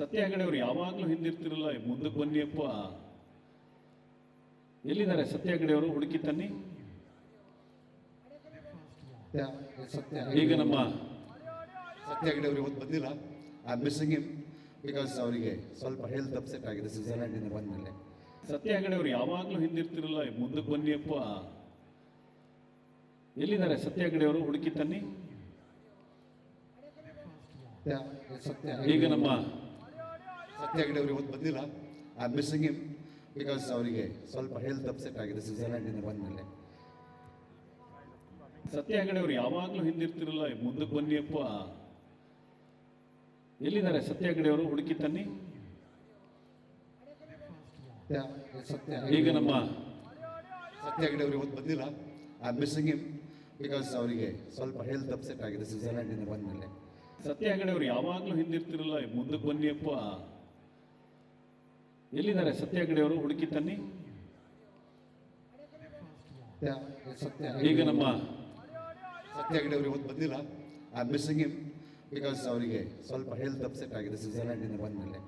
ಸತ್ಯ ಹೆಗಡೆ ಅವರು ಯಾವಾಗಲೂ ಹಿಂದಿರ್ತಿರಲ್ಲ ಮುಂದಕ್ಕೆ ಬನ್ನಿಯಪ್ಪ. ಎಲ್ಲಿದ್ದಾರೆ ಸತ್ಯ ಹೆಗಡೆ ಅವರು ಹುಡುಕಿ ತನ್ನಿ. ಸತ್ಯ ಈಗ ನಮ್ಮ ಸತ್ಯ ಹೆಗಡೆ ಅವರು ಇವತ್ತು ಬಂದಿಲ್ಲ. ಐ ಮಿಸ್ಸಿಂಗ್ ಹಿಮ್ ಬಿಕಾಸ್ ಅವರಿಗೆ ಸ್ವಲ್ಪ ಹೆಲ್ತ್ ಅಪ್ಸೆಟ್ ಆಗಿದೆ ಸ್ವಿಟ್ಜರ್ಲ್ಯಾಂಡಿಂದ ಬಂದಮೇಲೆ. ಸತ್ಯ ಹೆಗಡೆ ಅವರು ಯಾವಾಗಲೂ ಹಿಂದಿರ್ತಿರಲ್ಲ ಮುಂದಕ್ಕೆ ಬನ್ನಿಯಪ್ಪ. ಎಲ್ಲಿದ್ದಾರೆ ಸತ್ಯ ಹೆಗಡೆ ಅವರು ಹುಡುಕಿ ತನ್ನಿ. ಸತ್ಯ. ಈಗ ನಮ್ಮ ಸತ್ಯ ಹೆಗಡೆ ಅವರು ಇವತ್ತು ಬಂದಿಲ್ಲ. ಐ ಮಿಸ್ಸಿಂಗ್ ಹಿಮ್ ಬಿಕಾಸ್ ಅವರಿಗೆ ಸ್ವಲ್ಪ ಹೆಲ್ತ್ ಅಪ್ಸೆಟ್ ಆಗಿದೆ ಸ್ವಿಟ್ಜರ್ಲ್ಯಾಂಡಿಂದ ಬಂದಮೇಲೆ. ಸತ್ಯ ಹೆಗಡೆ ಅವರು ಯಾವಾಗಲೂ ಹಿಂದಿರ್ತಿರಲ್ಲ ಮುಂದಕ್ಕೆ ಬನ್ನಿಯಪ್ಪ ಎಲ್ಲಿದ್ದಾರೆ ಸತ್ಯ ಹೆಗಡೆ ಅವರು? ಹುಡುಕಿ ತನ್ನಿ. ಸತ್ಯ. ಈಗ ನಮ್ಮ ಸತ್ಯ ಹೆಗಡೆ ಅವರು ಇವತ್ತು ಬಂದಿಲ್ಲ. ಐ ಮಿಸ್ಸಿಂಗ್ ಹಿಮ್ ಬಿಕಾಸ್ ಅವರಿಗೆ ಸ್ವಲ್ಪ ಹೆಲ್ತ್ ಅಪ್ಸೆಟ್ ಆಗಿದೆ ಸ್ವಿಟ್ಜರ್ಲ್ಯಾಂಡಿಂದ ಬಂದಮೇಲೆ. ಸತ್ಯ ಹೆಗಡೆ ಅವರು ಯಾವಾಗಲೂ ಹಿಂದಿರ್ತಿರಲ್ಲ ಮುಂದಕ್ಕೆ ಬನ್ನಿಯಪ್ಪ ಎಲ್ಲಿದ್ದಾರೆ ಸತ್ಯ ಅವರು? ಹುಡುಕಿ ತನ್ನಿ. ಸತ್ಯ ಈಗ ನಮ್ಮ ಸತ್ಯ ಅವರು ಇವತ್ತು ಬಂದಿಲ್ಲ. ಐ ಮಿಸ್ಸಿಂಗ್ ಹಿಮ್ ಬಿಕಾಸ್ ಅವರಿಗೆ ಸ್ವಲ್ಪ ಹೆಲ್ತ್ ಅಪ್ಸೆಟ್ ಆಗಿದೆ ಸ್ವಿಟ್ಜರ್ಲ್ಯಾಂಡಿಂದ ಬಂದಮೇಲೆ.